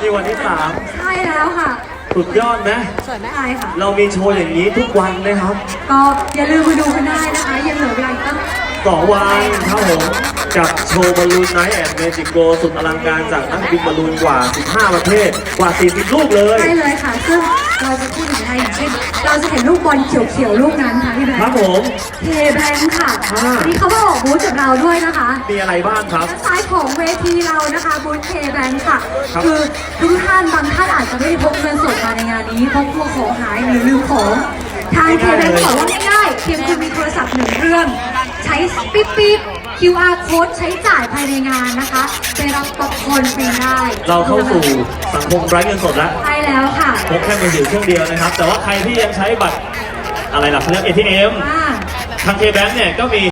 นี่วันที่สามใช่แล้วค่ะ สุดยอดไหมสวยไหมไอาค่ะ เรามีโชว์อย่างนี้ทุกวันเลยครับก็อย่าลืมไปดูกันได้นะคะยังเหลือเวลาตั้งสอวันครับผมกับโชว์บอลลูนไนท์แอนเมจิกโกสุดอลังการจากนักบินบอลลูนกว่า 15 ประเทศกว่า 40 ลูกเลยใช่เลยค่ะ เช่นเราจะเห็นลูกบอลเขียวๆลูกนั้นค่ะพี่แบงครับค์ผมเทแบงค์ค่ะอ่านี่เขามาออกบูธกับเราด้วยนะคะ มีอะไรบ้างครับ ด้านซ้ายของเวทีเรานะคะบูธเทแบงค์ค่ะ ครับ คือทุกท่านบางท่านอาจจะไม่ได้พกเงินสดมาในงานนี้เพราะกลัวของหายหรือลืมของ ทางเทแบงค์บอกว่าง่ายๆเพียงคุณมีโทรศัพท์หนึ่งเครื่อง ใช้ปิ๊บปิ๊บ QR code ใช้จ่ายภายในงานนะคะ ไปรับป๊อปคอร์นฟรีได้ เราเข้าสู่สังคมไร้เงินสดแล้ว ใช่ แล้วค่ะ พกแค่มือถือเครื่องเดียวนะครับ แต่ว่าใครที่ยังใช้บัตรอะไรล่ะเขาเรียก ATM อ่า ทางเคแบงค์เนี่ยก็มี